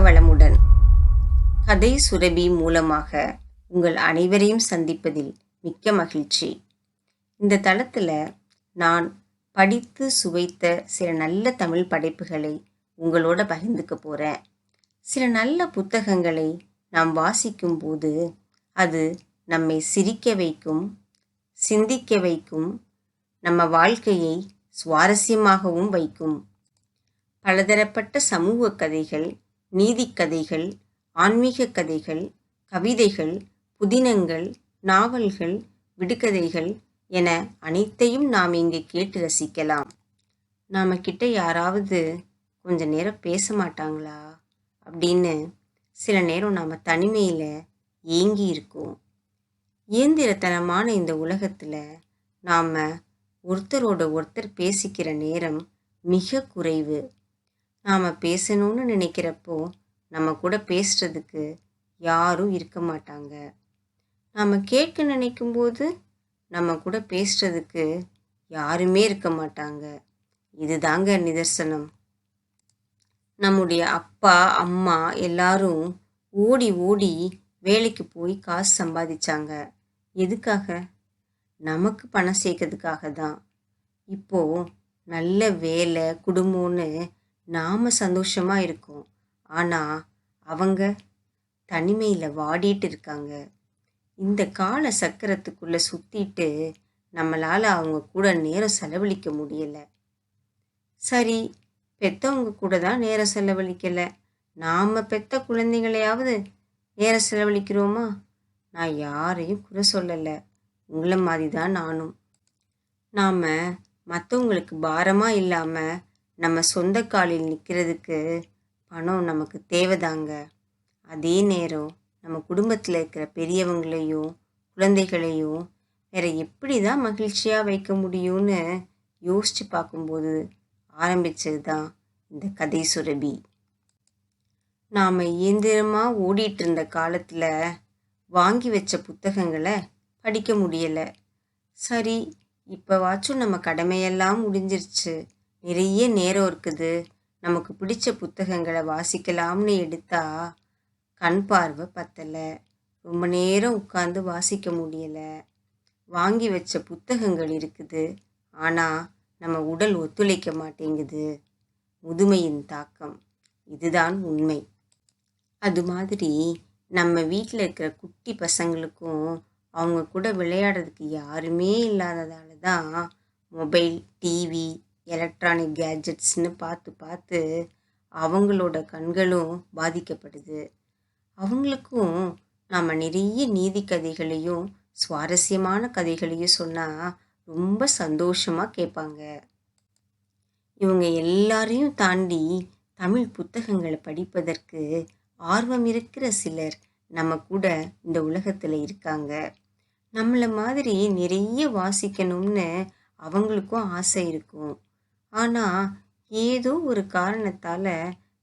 வளமுடன். கதை சுரபி மூலமாக உங்கள் அனைவரையும் சந்திப்பதில் மிக்க மகிழ்ச்சி. இந்த தளத்தில் நான் படித்து சுவைத்த சில நல்ல தமிழ் படைப்புகளை உங்களோட பகிர்ந்துக்க போகிறேன் சில நல்ல புத்தகங்களை நாம் வாசிக்கும் போது அது நம்மை சிரிக்க வைக்கும் சிந்திக்க வைக்கும் நம்ம வாழ்க்கையை சுவாரஸ்யமாகவும் வைக்கும். பலதரப்பட்ட சமூக கதைகள் நீதிக்கதைகள் ஆன்மீக கதைகள் கவிதைகள் புதினங்கள் நாவல்கள் விடுகதைகள் என அனைத்தையும் நாம் இங்கே கேட்டு ரசிக்கலாம். நாம் கிட்ட யாராவது கொஞ்ச நேரம் பேச மாட்டாங்களா? அப்படின்னு சில நேரம் நாம் தனிமையில் ஏங்கி இருக்கோம். இயந்திரத்தனமான இந்த உலகத்தில் நாம் ஒருத்தரோட ஒருத்தர் பேசிக்கிற நேரம் மிக குறைவு. நாம் பேசணும்னு நினைக்கிறப்போ நம்ம கூட பேசுறதுக்கு யாரும் இருக்க மாட்டாங்க. நாம் கேட்க நினைக்கும்போது நம்ம கூட பேசுறதுக்கு யாருமே இருக்க மாட்டாங்க. இதுதாங்க நிதர்சனம். நம்முடைய அப்பா அம்மா எல்லாரும் ஓடி ஓடி வேலைக்கு போய் காசு சம்பாதிச்சாங்க. எதுக்காக? நமக்கு பணம் சேர்க்கறதுக்காக தான். இப்போது நல்ல வேலை குடும்பம்னு நாம் சந்தோஷமாக இருக்கோம். ஆனால் அவங்க தனிமையில் வாடிட்டு இருக்காங்க. இந்த கால சக்கரத்துக்குள்ளே சுற்றிட்டு நம்மளால் அவங்க கூட நேரம் செலவழிக்க முடியலை. சரி பெத்தவங்க கூட தான் நேரம் செலவழிக்கலை. நாம் பெத்த குழந்தைங்களையாவது நேரம் செலவழிக்கிறோமா? நான் யாரையும் குறை சொல்லலை. உங்களை மாதிரி தான் நானும். நாம் மற்றவங்களுக்கு பாரமாக இல்லாமல் நம்ம சொந்த காலில் நிற்கிறதுக்கு பணம் நமக்கு தேவைதாங்க. அதே நேரம் நம்ம குடும்பத்தில் இருக்கிற பெரியவங்களையும் குழந்தைகளையும் வேற எப்படி தான் மகிழ்ச்சியாக வைக்க முடியும்னு யோசித்து பார்க்கும்போது ஆரம்பித்தது தான் இந்த கதை சுரபி. நாம் இயந்திரமாக ஓடிட்டு இருந்த காலத்தில் வாங்கி வச்ச புத்தகங்களை படிக்க முடியலை. சரி இப்போவாச்சும் நம்ம கடமையெல்லாம் முடிஞ்சிருச்சு. நிறைய நேரம் இருக்குது. நமக்கு பிடிச்ச புத்தகங்களை வாசிக்கலாம்னு எடுத்தா கண் பார்வை பத்தலை. ரொம்ப நேரம் உட்காந்து வாசிக்க முடியலை. வாங்கி வச்ச புத்தகங்கள் இருக்குது. ஆனால் நம்ம உடல் ஒத்துழைக்க மாட்டேங்குது. முதுமையின் தாக்கம். இதுதான் உண்மை. அது மாதிரி நம்ம வீட்டில் இருக்கிற குட்டி பசங்களுக்கும் அவங்க கூட விளையாடுறதுக்கு யாருமே இல்லாததால தான் மொபைல் டிவி எலக்ட்ரானிக் கேஜெட்ஸ்னு பார்த்து பார்த்து அவங்களோட கண்களும் பாதிக்கப்படுது. அவங்களுக்கும் நாம் நிறைய நீதி கதைகளையும் சுவாரஸ்யமான கதைகளையும் சொன்னால் ரொம்ப சந்தோஷமாக கேட்பாங்க. இவங்க எல்லாரையும் தாண்டி தமிழ் புத்தகங்களை படிப்பதற்கு ஆர்வம் இருக்கிற சிலர் நம்ம கூட இந்த உலகத்தில் இருக்காங்க. நம்மளை மாதிரி நிறைய வாசிக்கணும்னு அவங்களுக்கும் ஆசை இருக்கும். ஆனால் ஏதோ ஒரு காரணத்தால்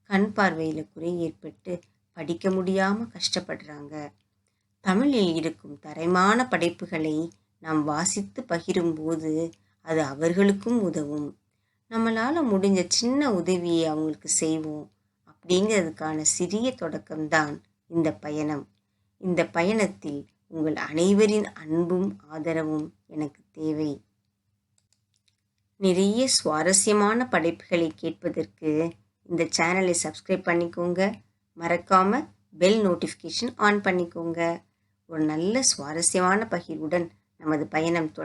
கண் பார்வையில் குறை ஏற்பட்டு படிக்க முடியாமல் கஷ்டப்படுறாங்க. தமிழில் இருக்கும் தரமான படைப்புகளை நாம் வாசித்து பகிரும்போது அது அவர்களுக்கும் உதவும். நம்மளால் முடிஞ்ச சின்ன உதவியை அவங்களுக்கு செய்வோம் அப்படிங்கிறதுக்கான சிறிய தொடக்கம்தான் இந்த பயணம். இந்த பயணத்தில் உங்கள் அனைவரின் அன்பும் ஆதரவும் எனக்கு தேவை. நிறைய சுவாரஸ்யமான படைப்புகளை கேட்பதற்கு இந்த சேனலை சப்ஸ்கிரைப் பண்ணிக்கோங்க. மறக்காமல் பெல் நோட்டிஃபிகேஷன் ஆன் பண்ணிக்கோங்க. ஒரு நல்ல சுவாரஸ்யமான பகிர்வுடன் நமது பயணம்